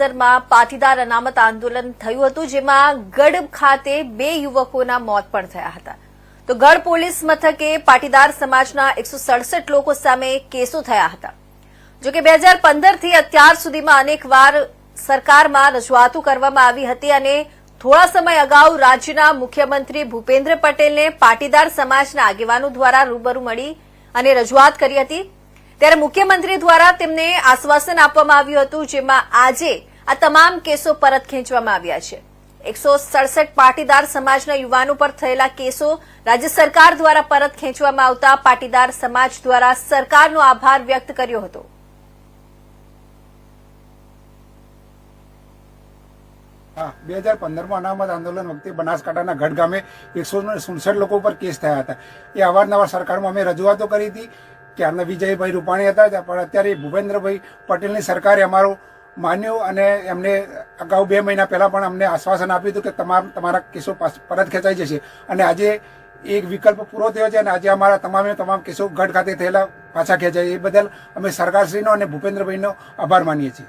માં પાટીદાર અનામત આંદોલન થયું હતું, જેમાં ગઢ ખાતે બે યુવકોના મોત પણ થયા હતા. તો ગઢ પોલીસ મથકે પાટીદાર સમાજના એકસો લોકો સામે કેસો થયા હતા. જોકે બે હજાર પંદરથી અત્યાર સુધીમાં અનેકવાર સરકારમાં રજૂઆતો કરવામાં આવી હતી અને થોડા સમય અગાઉ રાજ્યના મુખ્યમંત્રી ભૂપેન્દ્ર પટેલને પાટીદાર સમાજના આગેવાનો દ્વારા રૂબરૂ મળી અને રજૂઆત કરી હતી. ત્યારે મુખ્યમંત્રી દ્વારા તેમને આશ્વાસન આપવામાં આવ્યું હતું, જેમાં આજે આ તમામ કેસો પરત ખેંચવામાં આવ્યા છે. એકસો પાટીદાર સમાજના યુવાનો પર થયેલા કેસો રાજ્ય સરકાર દ્વારા પરત ખેંચવામાં આવતા પાટીદાર સમાજ દ્વારા સરકારનો આભાર વ્યક્ત કર્યો હતો. હા, બે હજાર પંદરમાં અનામત આંદોલન વખતે બનાસકાંઠાના ગઢ ગામે એકસો સુડસઠ લોકો ઉપર કેસ થયા હતા. એ અવારનવાર સરકારમાં અમે રજૂઆતો કરી હતી. ત્યારના વિજયભાઈ રૂપાણી હતા પણ અત્યારે ભૂપેન્દ્રભાઈ પટેલની સરકારે અમારું માન્યું અને એમને અગાઉ બે મહિના પહેલા પણ અમને આશ્વાસન આપ્યું હતું કે તમામ તમારા કેસો પરત ખેંચાઈ જશે. અને આજે એક વિકલ્પ પૂરો થયો છે અને આજે અમારા તમામે તમામ કેસો ગઢ ખાતે થયેલા પાછા ખેંચાય એ બદલ અમે સરકારશ્રીનો અને ભૂપેન્દ્રભાઈનો આભાર માનીએ છીએ.